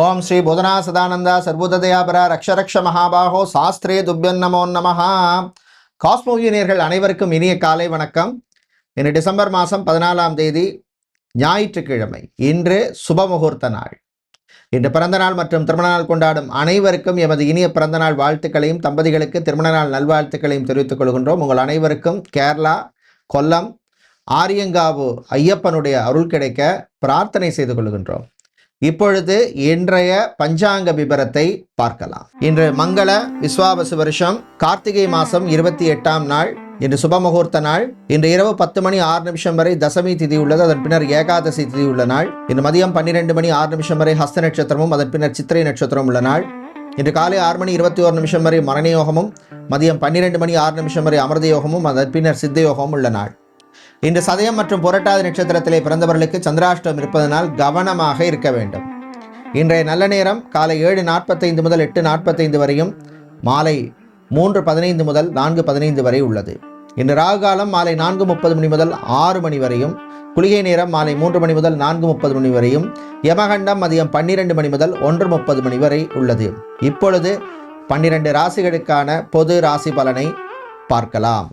ஓம் ஸ்ரீ புதனா சதானந்தா சர்வதயாபர ரக்ஷரக்ஷ மகாபாகோ சாஸ்திரே துப்யன் நமோ நமஹா. காஸ்மோவியனியர்கள் அனைவருக்கும் இனிய காலை வணக்கம். இன்று டிசம்பர் மாதம் பதினாலாம் தேதி ஞாயிற்றுக்கிழமை. இன்று சுபமுகூர்த்த நாள். இன்று பிறந்த நாள் மற்றும் திருமண நாள் கொண்டாடும் அனைவருக்கும் எமது இனிய பிறந்த நாள் வாழ்த்துக்களையும் தம்பதிகளுக்கு திருமண நாள் நல்வாழ்த்துக்களையும் தெரிவித்துக் கொள்கின்றோம். உங்கள் அனைவருக்கும் கேரளா கொல்லம் ஆரியங்காவு ஐயப்பனுடைய அருள் கிடைக்க பிரார்த்தனை செய்து கொள்கின்றோம். இப்பொழுது இன்றைய பஞ்சாங்க விபரத்தை பார்க்கலாம். இன்று மங்கள விஸ்வாபசு வருஷம் கார்த்திகை மாதம் இருபத்தி எட்டாம் நாள் இன்று சுபமுகூர்த்த நாள் இன்று இரவு பத்து மணி ஆறு நிமிஷம் வரை தசமி திதி உள்ளது அதன் பின்னர் ஏகாதசி திதி உள்ள நாள் இன்று மதியம் பன்னிரெண்டு மணி ஆறு நிமிஷம் வரை ஹஸ்த நட்சத்திரமும் அதன் பின்னர் சித்திரை நட்சத்திரம் உள்ள நாள் இன்று காலை ஆறு மணி இருபத்தி ஒரு நிமிஷம் வரை மரண யோகமும் மதியம் பன்னிரெண்டு மணி ஆறு நிமிஷம் வரை அமிர்த யோகமும் அதன் பின்னர் சித்த யோகமும் உள்ள நாள். இன்று சதயம் மற்றும் புரட்டாதி நட்சத்திரத்திலே பிறந்தவர்களுக்கு சந்திராஷ்டம் இருப்பதனால் கவனமாக இருக்க வேண்டும். இன்றைய நல்ல நேரம் காலை ஏழு நாற்பத்தைந்து முதல் எட்டு நாற்பத்தைந்து வரையும் மாலை மூன்று பதினைந்து முதல் நான்கு பதினைந்து வரை உள்ளது. இன்று ராகு காலம் மாலை நான்கு முப்பது மணி முதல் ஆறு மணி வரையும் குளிகை நேரம் மாலை மூன்று மணி முதல் நான்கு முப்பது மணி வரையும் யமகண்டம் மதியம் பன்னிரெண்டு மணி முதல் ஒன்று முப்பது மணி வரை உள்ளது. இப்பொழுது பன்னிரண்டு ராசிகளுக்கான பொது ராசி பலனை பார்க்கலாம்.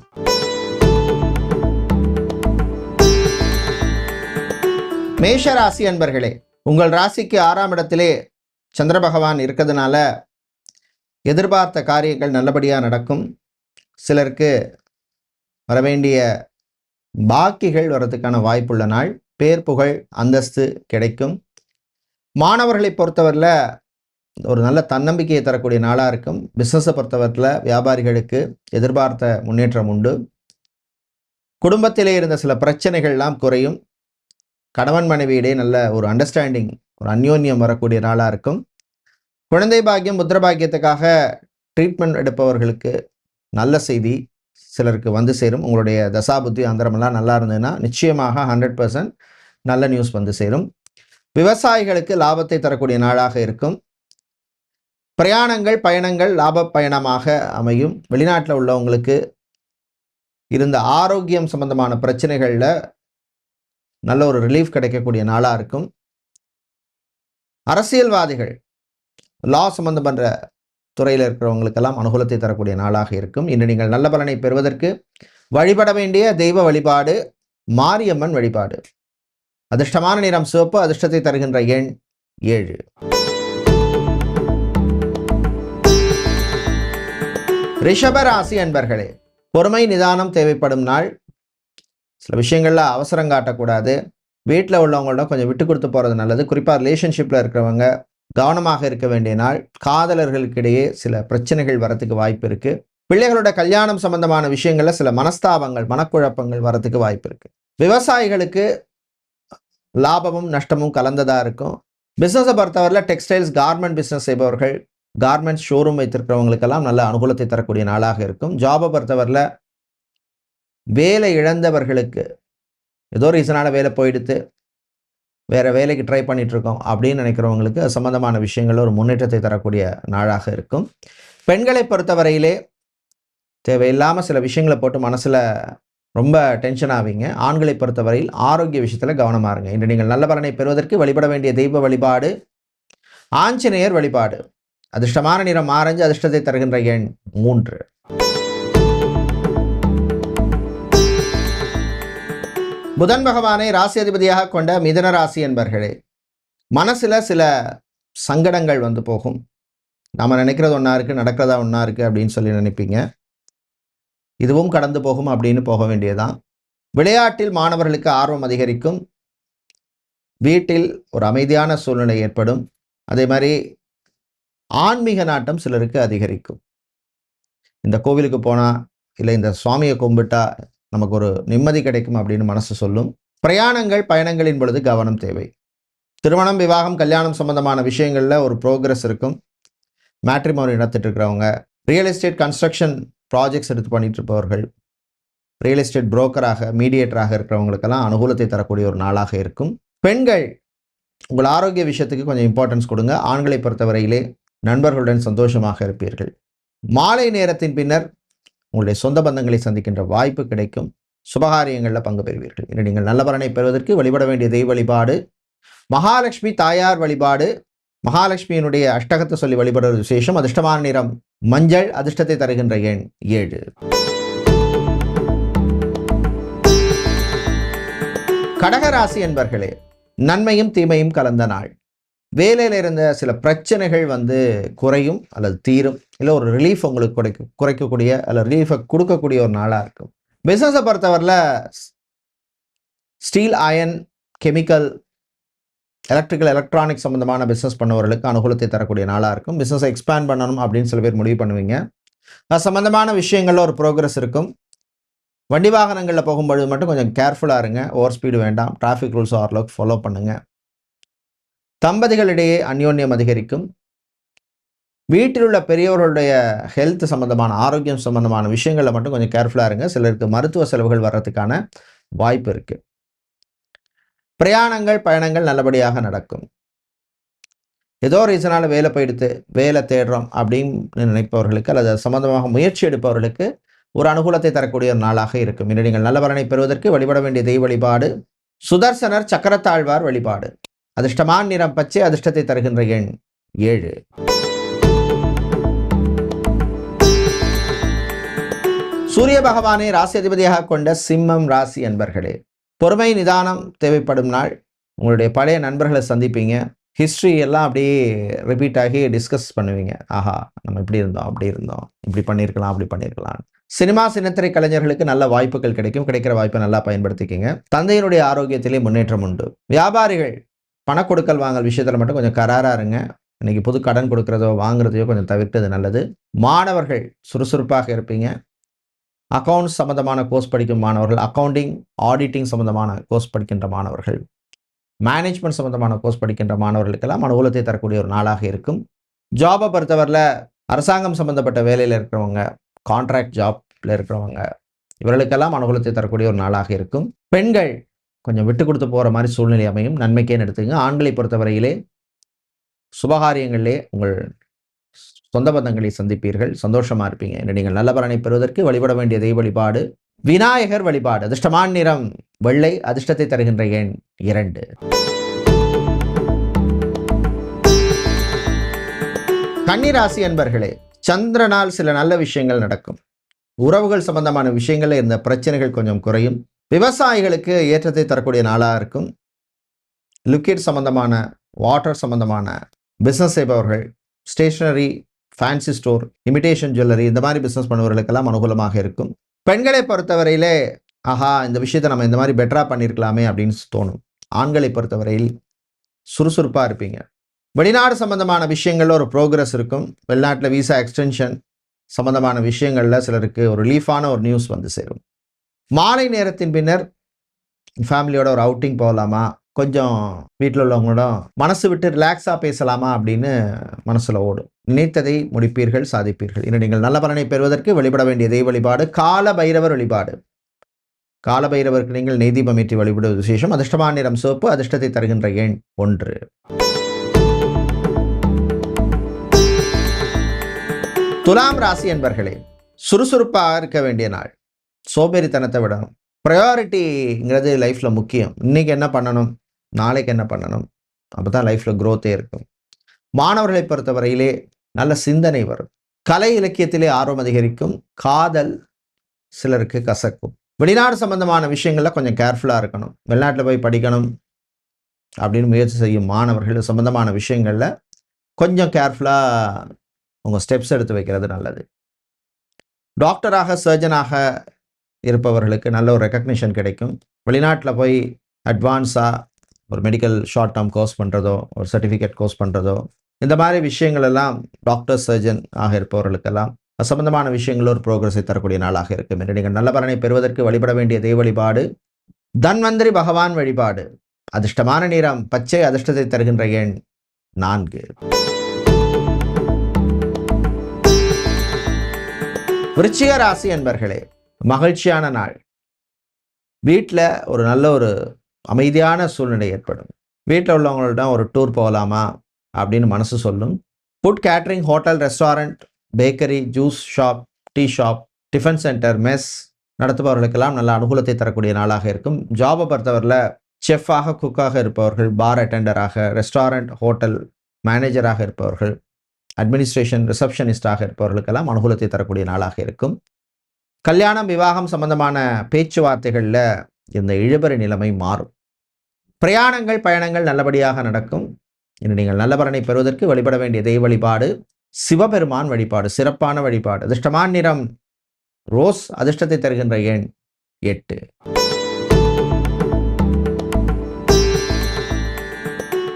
மேஷ ராசி அன்பர்களே உங்கள் ராசிக்கு ஆறாம் இடத்திலே சந்திர பகவான் இருக்கிறதுனால எதிர்பார்த்த காரியங்கள் நல்லபடியாக நடக்கும். சிலருக்கு வரவேண்டிய பாக்கிகள் வர்றதுக்கான வாய்ப்புள்ள நாள் பேர் புகழ் அந்தஸ்து கிடைக்கும். மாணவர்களை பொறுத்தவரையில் ஒரு நல்ல தன்னம்பிக்கையை தரக்கூடிய நாளாக இருக்கும். பிஸ்னஸை பொறுத்தவரையில் வியாபாரிகளுக்கு எதிர்பார்த்த முன்னேற்றம் உண்டு. குடும்பத்திலே இருந்த சில பிரச்சனைகள்லாம் குறையும். கணவன் மனைவியிடையே நல்ல ஒரு அண்டர்ஸ்டாண்டிங் ஒரு அந்யோன்யம் வரக்கூடிய நாளாக இருக்கும். குழந்தை பாக்கியம் புத்திர பாக்கியத்துக்காக ட்ரீட்மெண்ட் எடுப்பவர்களுக்கு நல்ல செய்தி சிலருக்கு வந்து சேரும். உங்களுடைய தசாபுத்தி அந்தரமெல்லாம் நல்லா இருந்ததுன்னா நிச்சயமாக ஹண்ட்ரட் பர்சன்ட் நல்ல நியூஸ் வந்து சேரும். விவசாயிகளுக்கு லாபத்தை தரக்கூடிய நாளாக இருக்கும். பிரயாணங்கள் பயணங்கள் லாப பயணமாக அமையும். வெளிநாட்டில் உள்ளவங்களுக்கு இருந்த ஆரோக்கியம் சம்பந்தமான பிரச்சனைகளில் நல்ல ஒரு ரிலீஃப் கிடைக்கக்கூடிய நாளாக இருக்கும். அரசியல்வாதிகள் லா சம்பந்தம் பண்ணுற துறையில் இருக்கிறவங்களுக்கெல்லாம் அனுகூலத்தை தரக்கூடிய நாளாக இருக்கும். இன்று நீங்கள் நல்ல பலனை பெறுவதற்கு வழிபட வேண்டிய தெய்வ வழிபாடு மாரியம்மன் வழிபாடு. அதிர்ஷ்டமான நிறம் சிவப்பு அதிர்ஷ்டத்தை தருகின்ற எண் ஏழு. ரிஷபராசி அன்பர்களே பொறுமை நிதானம் தேவைப்படும் நாள். சில விஷயங்களில் அவசரம் காட்டக்கூடாது. வீட்டில் உள்ளவங்களோட கொஞ்சம் விட்டு கொடுத்து போகிறது நல்லது. குறிப்பாக ரிலேஷன்ஷிப்பில் இருக்கிறவங்க கவனமாக இருக்க வேண்டிய நாள் காதலர்களுக்கிடையே சில பிரச்சனைகள் வரத்துக்கு வாய்ப்பு இருக்குது பிள்ளைகளோட கல்யாணம் சம்பந்தமான விஷயங்களில் சில மனஸ்தாபங்கள் மனக்குழப்பங்கள் வரத்துக்கு வாய்ப்பு இருக்குது விவசாயிகளுக்கு லாபமும் நஷ்டமும் கலந்ததாக இருக்கும். பிஸ்னஸை பொறுத்தவரையில் டெக்ஸ்டைல்ஸ் கார்மெண்ட் பிஸ்னஸ் செய்பவர்கள் கார்மெண்ட்ஸ் ஷோரூம் வைத்திருக்கிறவங்களுக்கெல்லாம் நல்ல அனுகூலத்தை தரக்கூடிய நாளாக இருக்கும். ஜாபை பொறுத்தவரையில் வேலை இழந்தவர்களுக்கு ஏதோ ரீசனால் வேலை போயிடுத்து வேறு வேலைக்கு ட்ரை பண்ணிகிட்ருக்கோம் அப்படின்னு நினைக்கிறவங்களுக்கு சம்மந்தமான விஷயங்கள் ஒரு முன்னேற்றத்தை தரக்கூடிய நாளாக இருக்கும். பெண்களை பொறுத்தவரையிலே தேவையில்லாமல் சில விஷயங்களை போட்டு மனசில் ரொம்ப டென்ஷன் ஆவீங்க. ஆண்களை பொறுத்தவரையில் ஆரோக்கிய விஷயத்தில் கவனமாக இருங்க. இன்று நீங்கள் நல்ல பலனை பெறுவதற்கு வழிபட வேண்டிய தெய்வ வழிபாடு ஆஞ்சநேயர் வழிபாடு. அதிர்ஷ்டமான நிறம் ஆரஞ்சு அதிர்ஷ்டத்தை தருகின்ற எண் மூன்று. புதன் பகவானை ராசி அதிபதியாக கொண்ட மிதன ராசி என்பர்களே மனசில் சில சங்கடங்கள் வந்து போகும். நம்ம நினைக்கிறது ஒன்றா இருக்குது நடக்கிறதா ஒன்றா இருக்குது அப்படின்னு சொல்லி நினைப்பீங்க. இதுவும் கடந்து போகும் அப்படின்னு போக வேண்டியதான் விளையாட்டில் மாணவர்களுக்கு ஆர்வம் அதிகரிக்கும். வீட்டில் ஒரு அமைதியான சூழ்நிலை ஏற்படும். அதே மாதிரி ஆன்மீக நாட்டம் சிலருக்கு அதிகரிக்கும். இந்த கோவிலுக்கு போனால் இல்லை இந்த சுவாமியை கும்பிட்டா நமக்கு ஒரு நிம்மதி கிடைக்கும் அப்படின்னு மனசு சொல்லும். பிரயாணங்கள் பயணங்களின் பொழுது கவனம் தேவை. திருமணம் விவாகம் கல்யாணம் சம்பந்தமான விஷயங்களில் ஒரு ப்ரோக்ரஸ் இருக்கும். மேட்ரிமோனி நடத்திட்டு இருக்கிறவங்க ரியல் எஸ்டேட் கன்ஸ்ட்ரக்ஷன் ப்ராஜெக்ட்ஸ் எடுத்து பண்ணிட்டு இருப்பவர்கள் ரியல் எஸ்டேட் புரோக்கராக மீடியேட்டராக இருக்கிறவங்களுக்கெல்லாம் அனுகூலத்தை தரக்கூடிய ஒரு நாளாக இருக்கும். பெண்கள் உங்கள் ஆரோக்கிய விஷயத்துக்கு கொஞ்சம் இம்பார்ட்டன்ஸ் கொடுங்க. ஆண்களை பொறுத்தவரையிலே நண்பர்களுடன் சந்தோஷமாக இருப்பீர்கள். மாலை நேரத்தின் பின்னர் உங்களுடைய சொந்த பந்தங்களை சந்திக்கின்ற வாய்ப்பு கிடைக்கும். சுபகாரியங்களில் பங்கு பெறுவீர்கள். இன்று நீங்கள் நல்ல பலனை பெறுவதற்கு வழிபட வேண்டிய தெய்வ வழிபாடு மகாலட்சுமி தாயார் வழிபாடு மகாலட்சுமியினுடைய அஷ்டகத்தை சொல்லி வழிபடுறது விசேஷம். அதிர்ஷ்டமான நிறம் மஞ்சள் அதிர்ஷ்டத்தை தருகின்ற எண் ஏழு. கடகராசி என்பர்களே நன்மையும் தீமையும் கலந்த நாள். வேலையில் இருந்த சில பிரச்சனைகள் வந்து குறையும் அல்லது தீரும். இல்லை ஒரு ரிலீஃப் உங்களுக்கு குறைக்கும் குறைக்கக்கூடிய அல்ல ரிலீஃபை கொடுக்கக்கூடிய ஒரு நாளாக இருக்கும். பிஸ்னஸை பொறுத்தவரையில் steel iron chemical electrical electronic சம்மந்தமான பிஸ்னஸ் பண்ணவர்களுக்கு அனுகூலத்தை தரக்கூடிய நாளாக இருக்கும். பிஸ்னஸை எக்ஸ்பேண்ட் பண்ணணும் அப்படின்னு சில பேர் முடிவு பண்ணுவீங்க. அது சம்மந்தமான விஷயங்களில் ஒரு ப்ரோக்ரஸ் இருக்கும். வண்டி வாகனங்களில் போகும்பொழுது மட்டும் கொஞ்சம் கேர்ஃபுல்லாக இருங்க. ஓவர் ஸ்பீடு வேண்டாம். டிராஃபிக் ரூல்ஸ் ஓரளவுக்கு ஃபாலோ பண்ணுங்கள் தம்பதிகளிடையே அந்யோன்யம் அதிகரிக்கும். வீட்டில் உள்ள பெரியவர்களுடைய ஹெல்த் சம்மந்தமான ஆரோக்கியம் சம்மந்தமான விஷயங்களில் மட்டும் கொஞ்சம் கேர்ஃபுல்லாக இருங்க. சிலருக்கு மருத்துவ செலவுகள் வர்றதுக்கான வாய்ப்பு இருக்குது பிரயாணங்கள் பயணங்கள் நல்லபடியாக நடக்கும். ஏதோ ரீசனால் வேலை போயிடுத்து வேலை தேடுறோம் அப்படின்னு நினைப்பவர்களுக்கு அல்லது சம்மந்தமாக சம்பந்தமாக முயற்சி எடுப்பவர்களுக்கு ஒரு அனுகூலத்தை தரக்கூடிய ஒரு நாளாக இருக்கும். இன்று நீங்கள் நல்ல பலனை பெறுவதற்கு வழிபட வேண்டிய தெய்வ வழிபாடு சுதர்சனர் சக்கரத்தாழ்வார் வழிபாடு. அதிர்ஷ்டமான நிறம் பச்சை அதிர்ஷ்டத்தை தருகின்ற எண் ஏழு. சூரிய பகவானை ராசி அதிபதியாக கொண்ட சிம்மம் ராசி அன்பர்களே பொறுமை நிதானம் தேவைப்படும் நாள். உங்களுடைய பழைய நண்பர்களை சந்திப்பீங்க. ஹிஸ்ட்ரி எல்லாம் அப்படியே ரிப்பீட் ஆகி டிஸ்கஸ் பண்ணுவீங்க. ஆஹா நம்ம இப்படி இருந்தோம் அப்படி இருந்தோம். இப்படி பண்ணியிருக்கலாம் அப்படி பண்ணியிருக்கலாம் சினிமா சின்னத்திரை கலைஞர்களுக்கு நல்ல வாய்ப்புகள் கிடைக்கும். கிடைக்கிற வாய்ப்பை நல்லா பயன்படுத்திக்கிங்க. தந்தையினுடைய ஆரோக்கியத்திலே முன்னேற்றம் உண்டு. வியாபாரிகள் பண கொடுக்கல் வாங்கல் விஷயத்தில் மட்டும் கொஞ்சம் கராராக இருங்க. இன்றைக்கி புது கடன் கொடுக்குறதோ வாங்குறதையோ கொஞ்சம் தவிர்த்தது நல்லது. மாணவர்கள் சுறுசுறுப்பாக இருப்பீங்க. அக்கௌண்ட்ஸ் சம்மந்தமான கோர்ஸ் படிக்கும் மாணவர்கள் அக்கௌண்டிங் ஆடிட்டிங் சம்மந்தமான கோர்ஸ் படிக்கின்ற மாணவர்கள் மேனேஜ்மெண்ட் சம்மந்தமான கோர்ஸ் படிக்கின்ற மாணவர்களுக்கெல்லாம் அனுகூலத்தை தரக்கூடிய ஒரு நாளாக இருக்கும். ஜாபை பொறுத்தவரையில் அரசாங்கம் சம்மந்தப்பட்ட வேலையில் இருக்கிறவங்க கான்ட்ராக்ட் ஜாப்பில் இருக்கிறவங்க இவர்களுக்கெல்லாம் அனுகூலத்தை தரக்கூடிய ஒரு நாளாக இருக்கும். பெண்கள் கொஞ்சம் விட்டு கொடுத்து போகிற மாதிரி சூழ்நிலை அமையும். நன்மைக்கேன்னு எடுத்துங்க ஆண்களை பொறுத்தவரையிலே சுபகாரியங்களிலே உங்கள் சொந்த பந்தங்களை சந்திப்பீர்கள். சந்தோஷமா இருப்பீங்க. என்று நீங்கள் நல்ல பலனை பெறுவதற்கு வழிபட வேண்டிய தெய்வ வழிபாடு விநாயகர் வழிபாடு அதிர்ஷ்டமான நிறம் வெள்ளை அதிர்ஷ்டத்தை தருகின்ற எண் இரண்டு. கன்னிராசி அன்பர்களே சந்திரனால் சில நல்ல விஷயங்கள் நடக்கும். உறவுகள் சம்பந்தமான விஷயங்களில் இருந்த பிரச்சனைகள் கொஞ்சம் குறையும். விவசாயிகளுக்கு ஏற்றத்தை தரக்கூடிய நாளாக இருக்கும். லிக்விட் சம்பந்தமான வாட்டர் சம்பந்தமான பிஸ்னஸ் செய்பவர்கள் stationery fancy store imitation jewellery இந்த மாதிரி பிஸ்னஸ் பண்ணுவவர்களுக்கெல்லாம் அனுகூலமாக இருக்கும். பெண்களை பொறுத்தவரையிலே ஆஹா இந்த விஷயத்தை நம்ம இந்த மாதிரி பெட்டராக பண்ணியிருக்கலாமே அப்படின்னு தோணும். ஆண்களை பொறுத்தவரையில் சுறுசுறுப்பாக இருப்பீங்க. வெளிநாடு சம்பந்தமான விஷயங்களில் ஒரு ப்ரோக்ரஸ் இருக்கும். வெளிநாட்டில் விசா எக்ஸ்டென்ஷன் சம்பந்தமான விஷயங்களில் சிலருக்கு ஒரு ரிலீஃபான ஒரு நியூஸ் வந்து சேரும். மாலை நேரத்தின் பின்னர் ஃபேமிலியோட ஒரு அவுட்டிங் போகலாமா கொஞ்சம் வீட்டில் உள்ளவங்களோட மனசு விட்டு ரிலாக்ஸாக பேசலாமா அப்படின்னு மனசில் ஓடும். நினைத்ததை முடிப்பீர்கள் சாதிப்பீர்கள். இன்று நீங்கள் நல்ல பலனை பெறுவதற்கு வழிபட வேண்டிய தெய்வ வழிபாடு கால பைரவர் வழிபாடு. கால பைரவருக்கு நீங்கள் நெய்தீபம் ஏற்றி வழிபடுவது விசேஷம். அதிர்ஷ்டமான நிறம் சோப்பு அதிர்ஷ்டத்தை தருகின்ற எண் ஒன்று. துலாம் ராசி என்பர்களே சுறுசுறுப்பாக இருக்க வேண்டிய நாள். சோம்பேறித்தனத்தை விடணும். ப்ரையாரிட்டிங்கிறது லைஃப்பில் முக்கியம். இன்றைக்கி என்ன பண்ணணும்? நாளைக்கு என்ன பண்ணணும்? அப்போ தான் லைஃப்பில் க்ரோத்தே இருக்கும். மாணவர்களை பொறுத்தவரையிலே நல்ல சிந்தனை வரும். கலை இலக்கியத்திலே ஆர்வம் அதிகரிக்கும். காதல் சிலருக்கு கசக்கும். வெளிநாடு சம்பந்தமான விஷயங்களில் கொஞ்சம் கேர்ஃபுல்லாக இருக்கணும். வெளிநாட்டில் போய் படிக்கணும் அப்படின்னு முயற்சி செய்யும் மாணவர்கள் சம்பந்தமான விஷயங்களில் கொஞ்சம் கேர்ஃபுல்லாக உங்கள் ஸ்டெப்ஸ் எடுத்து வைக்கிறது நல்லது. டாக்டராக சர்ஜனாக இருப்பவர்களுக்கு நல்ல ஒரு ரெக்கக்னிஷன் கிடைக்கும். வெளிநாட்டில் போய் அட்வான்ஸாக ஒரு மெடிக்கல் ஷார்ட் டேர்ம் கோர்ஸ் பண்ணுறதோ ஒரு சர்டிஃபிகேட் கோர்ஸ் பண்ணுறதோ இந்த மாதிரி விஷயங்கள் எல்லாம் டாக்டர் சர்ஜன் ஆக இருப்பவர்களுக்கெல்லாம் சம்பந்தமான விஷயங்கள் ஒரு ப்ரோக்ரஸை தரக்கூடிய நாளாக இருக்கும். என்று நீங்கள் நல்ல பலனை பெறுவதற்கு வழிபட வேண்டிய தெய்வ வழிபாடு தன்வந்திரி பகவான் வழிபாடு அதிர்ஷ்டமான நிறம் பச்சை அதிர்ஷ்டத்தை தருகின்ற எண் நான்கு. விருச்சிக ராசி என்பர்களே மகிழ்ச்சியான நாள். வீட்டில் ஒரு நல்ல ஒரு அமைதியான சூழ்நிலை ஏற்படும். வீட்டில் உள்ளவங்கள்ட்ட ஒரு டூர் போகலாமா அப்படின்னு மனசு சொல்லும். Food catering hotel restaurant bakery juice shop tea shop tiffin centre mess நடத்துபவர்களுக்கெல்லாம் நல்ல அனுகூலத்தை தரக்கூடிய நாளாக இருக்கும். ஜாபை பொறுத்தவரையில் செஃப்பாக குக்காக இருப்பவர்கள் பார் அட்டெண்டராக ரெஸ்டாரண்ட் ஹோட்டல் மேனேஜராக இருப்பவர்கள் அட்மினிஸ்ட்ரேஷன் ரிசப்ஷனிஸ்டாக இருப்பவர்களுக்கெல்லாம் அனுகூலத்தை தரக்கூடிய நாளாக இருக்கும். கல்யாணம் விவாகம் சம்பந்தமான பேச்சுவார்த்தைகளில் இந்த இழுபறி நிலைமை மாறும். பிரயாணங்கள் பயணங்கள் நல்லபடியாக நடக்கும். இன்று நீங்கள் நல்லபரனை பெறுவதற்கு வழிபட வேண்டிய தெய்வ வழிபாடு சிவபெருமான் வழிபாடு சிறப்பான வழிபாடு. அதிர்ஷ்டமான நிறம் ரோஸ் அதிர்ஷ்டத்தை தருகின்ற எண் எட்டு.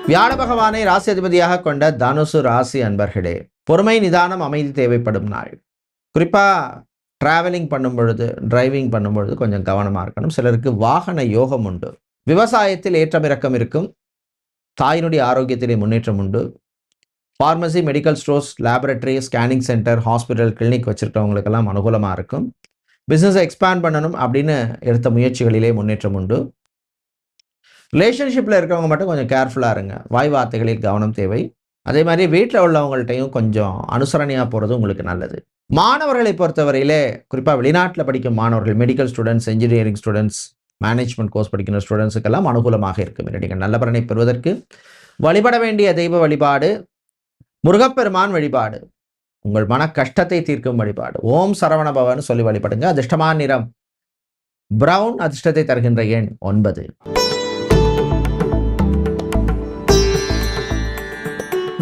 வியாழ பகவானை ராசி அதிபதியாக கொண்ட தனுசு ராசி அன்பர்களே பொறுமை நிதானம் அமைதி தேவைப்படும் நாள். குறிப்பாக டிராவலிங் பண்ணும் பொழுது டிரைவிங் பண்ணும் பொழுது கொஞ்சம் கவனமாக இருக்கணும். சிலருக்கு வாகன யோகம் உண்டு. விவசாயத்தில் ஏற்றம் இறக்கம் இருக்கும். தாயினுடைய ஆரோக்கியத்திலே முன்னேற்றம் உண்டு. Pharmacy medical stores laboratory scanning centre hospital clinic வச்சுருக்கவங்களுக்கெல்லாம் அனுகூலமாக இருக்கும். பிஸ்னஸை எக்ஸ்பேண்ட் பண்ணணும் அப்படின்னு எடுத்த முயற்சிகளிலே முன்னேற்றம் உண்டு. ரிலேஷன்ஷிப்பில் இருக்கிறவங்க மட்டும் கொஞ்சம் கேர்ஃபுல்லாக இருங்க. வாய் வார்த்தைகளில் கவனம் தேவை. அதே மாதிரி வீட்டில் உள்ளவங்கள்ட்டையும் கொஞ்சம் அனுசரணையாக போகிறது உங்களுக்கு நல்லது. மாணவர்களை பொறுத்தவரையிலே குறிப்பாக வெளிநாட்டில் படிக்கும் மாணவர்கள் medical students engineering students management course படிக்கிற ஸ்டூடெண்ட்ஸுக்கெல்லாம் அனுகூலமாக இருக்கும். நீங்கள் நல்ல பலனை பெறுவதற்கு வழிபட வேண்டிய தெய்வ வழிபாடு முருகப்பெருமான் வழிபாடு உங்கள் மன கஷ்டத்தை தீர்க்கும் வழிபாடு ஓம் சரவண பவன் சொல்லி வழிபடுங்க. அதிர்ஷ்டமான நிறம் பிரவுன் அதிர்ஷ்டத்தை தருகின்ற எண் ஒன்பது.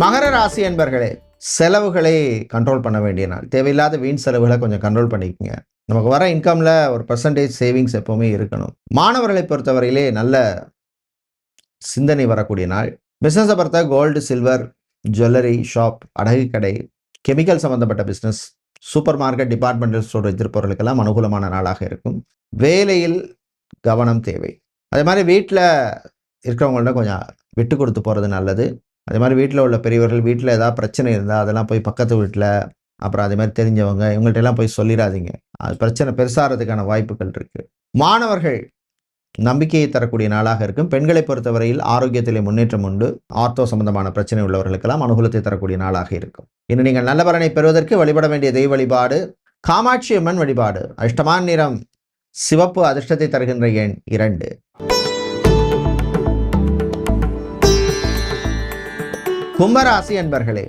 மகர ராசி என்பர்களே செலவுகளை கண்ட்ரோல் பண்ண வேண்டிய நாள். தேவையில்லாத வீண் செலவுகளை கொஞ்சம் கண்ட்ரோல் பண்ணிக்கோங்க. நமக்கு வர இன்கமில் ஒரு பர்சன்டேஜ் சேவிங்ஸ் எப்போவுமே இருக்கணும். மாணவர்களை பொறுத்தவரையிலே நல்ல சிந்தனை வரக்கூடிய நாள். பிஸ்னஸை பொறுத்த கோல்டு சில்வர் ஜுவல்லரி ஷாப் அடகு கடை கெமிக்கல் சம்மந்தப்பட்ட business supermarket departmental store வைத்திருப்பவர்களுக்கெல்லாம் அனுகூலமான நாளாக இருக்கும். வேலையில் கவனம் தேவை. அதே மாதிரி வீட்டில் இருக்கிறவங்கள்ட்ட கொஞ்சம் விட்டு கொடுத்து போகிறது நல்லது. அதே மாதிரி வீட்டில் உள்ள பெரியவர்கள் வீட்டில் ஏதாவது பிரச்சனை இருந்தால் அதெல்லாம் போய் பக்கத்து வீட்டில் அப்புறம் அதே மாதிரி தெரிஞ்சவங்க இவங்கள்ட்ட எல்லாம் போய் சொல்லிடாதீங்க அது பிரச்சனை பெருசாகிறதுக்கான வாய்ப்புகள் இருக்குது மாணவர்கள் நம்பிக்கையை தரக்கூடிய நாளாக இருக்கும். பெண்களை பொறுத்தவரையில் ஆரோக்கியத்திலே முன்னேற்றம் உண்டு. ஆர்த்தோ சம்பந்தமான பிரச்சனை உள்ளவர்களுக்கெல்லாம் அனுகூலத்தை தரக்கூடிய நாளாக இருக்கும். இன்று நீங்கள் நல்ல பலனை பெறுவதற்கு வழிபட வேண்டிய தெய்வ வழிபாடு காமாட்சி அம்மன் வழிபாடு. அஷ்டமான நிறம் சிவப்பு அதிர்ஷ்டத்தை தருகின்ற எண் இரண்டு. கும்பராசி என்பர்களே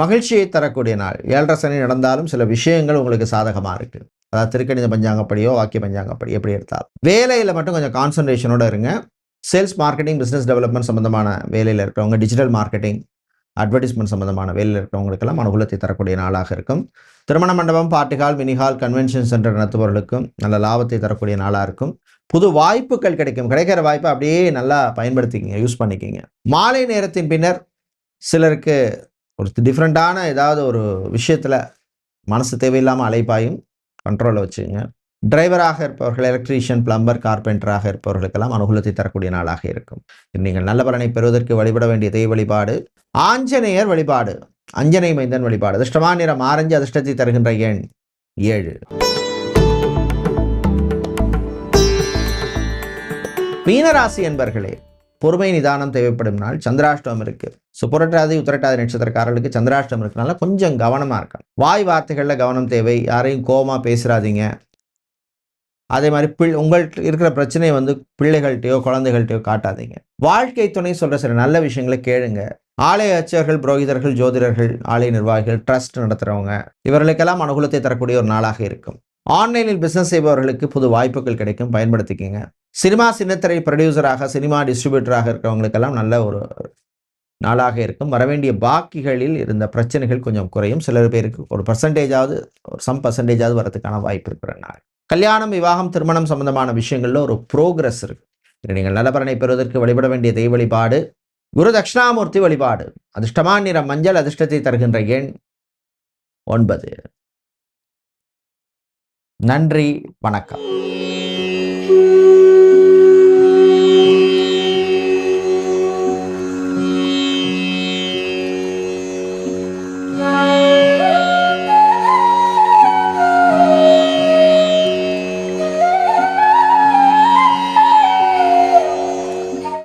மகிழ்ச்சியை தரக்கூடிய நாள். ஏழரை சனி நடந்தாலும் சில விஷயங்கள் உங்களுக்கு சாதகமாக இருக்குது அதாவது திருக்கணித பஞ்சாங்கப்படியோ வாக்கிய பஞ்சாங்கப்படி எப்படி எடுத்தாலும். வேலையில் மட்டும் கொஞ்சம் கான்சன்ட்ரேஷனோட இருங்க. சேல்ஸ் மார்க்கெட்டிங் பிஸ்னஸ் டெவலப்மெண்ட் சம்மந்தமான வேலையில் இருக்கிறவங்க டிஜிட்டல் மார்க்கெட்டிங் அட்வர்டைஸ்மெண்ட் சம்மந்தமான வேலையில் இருக்கிறவங்களுக்கெல்லாம் அனுகூலத்தை தரக்கூடிய நாளாக இருக்கும். திருமண மண்டபம் party hall mini hall convention centre நடத்துபவர்களுக்கும் நல்ல லாபத்தை தரக்கூடிய நாளாக இருக்கும். புது வாய்ப்புகள் கிடைக்கும். கிடைக்கிற வாய்ப்பை அப்படியே நல்லா பயன்படுத்திக்கிங்க யூஸ் பண்ணிக்கிங்க. மாலை நேரத்தின் பின்னர் சிலருக்கு ஒரு டிஃப்ரெண்ட்டான ஏதாவது ஒரு விஷயத்தில் மனசு தேவையில்லாமல் அலைப்பாயும் கண்ட்ரோலில் வச்சுங்க. டிரைவராக இருப்பவர்கள் எலக்ட்ரீஷியன் பிளம்பர் கார்பெண்டராக இருப்பவர்களுக்கெல்லாம் அனுகூலத்தை தரக்கூடிய நாளாக இருக்கும். நீங்கள் நல்ல பலனை பெறுவதற்கு வழிபட வேண்டிய தெய்வ வழிபாடு ஆஞ்சநேயர் வழிபாடு அஞ்சனை மைந்தன் வழிபாடு அதிர்ஷ்டமான நிறம் ஆரஞ்சு அதிர்ஷ்டத்தை தருகின்ற எண் ஏழு. மீனராசி என்பர்களே பொறுமை நிதானம் தேவைப்படும் நாள் சந்திராஷ்டமம் இருக்கு. ஸோ புரட்டாதி உத்திரட்டாதி நட்சத்திரக்காரர்களுக்கு சந்திராஷ்டமம் இருக்கனால கொஞ்சம் கவனமாக இருக்கணும். வாய் வார்த்தைகளில் கவனம் தேவை. யாரையும் கோபமாக பேசுகிறாதீங்க அதே மாதிரி பிள் உங்கள்கிட்ட இருக்கிற பிரச்சனையை வந்து பிள்ளைகள்கிட்டயோ குழந்தைகள்கிட்டயோ காட்டாதீங்க. வாழ்க்கை துணை சொல்கிற சில நல்ல விஷயங்களை கேளுங்க. ஆலய அச்சர்கள் புரோகிதர்கள் ஜோதிடர்கள் ஆலய நிர்வாகிகள் ட்ரஸ்ட் நடத்துகிறவங்க இவர்களுக்கெல்லாம் அனுகூலத்தை தரக்கூடிய ஒரு நாளாக இருக்கும். ஆன்லைனில் பிஸ்னஸ் செய்பவர்களுக்கு புது வாய்ப்புகள் கிடைக்கும். பயன்படுத்திக்கங்க. சினிமா சின்னத்திரை ப்ரொடியூசராக சினிமா டிஸ்ட்ரிபியூட்டராக இருக்கிறவங்களுக்கெல்லாம் நல்ல ஒரு நாளாக இருக்கும். வரவேண்டிய பாக்கிகளில் இருந்த பிரச்சனைகள் கொஞ்சம் குறையும். சிலர் பேருக்கு ஒரு பர்சன்டேஜாவது ஒரு சம் பர்சன்டேஜாவது வரதுக்கான வாய்ப்பு இருக்கிற நாள். கல்யாணம் விவாகம் திருமணம் சம்பந்தமான விஷயங்களில் ஒரு ப்ரோக்ரஸ் இருக்கு. நீங்கள் நல்ல பெறுவதற்கு வழிபட வேண்டிய தெய்வ வழிபாடு குரு தட்சிணாமூர்த்தி வழிபாடு அதிர்ஷ்டமான நிறம் மஞ்சள் அதிர்ஷ்டத்தை தருகின்ற எண் ஒன்பது. நன்றி வணக்கம்.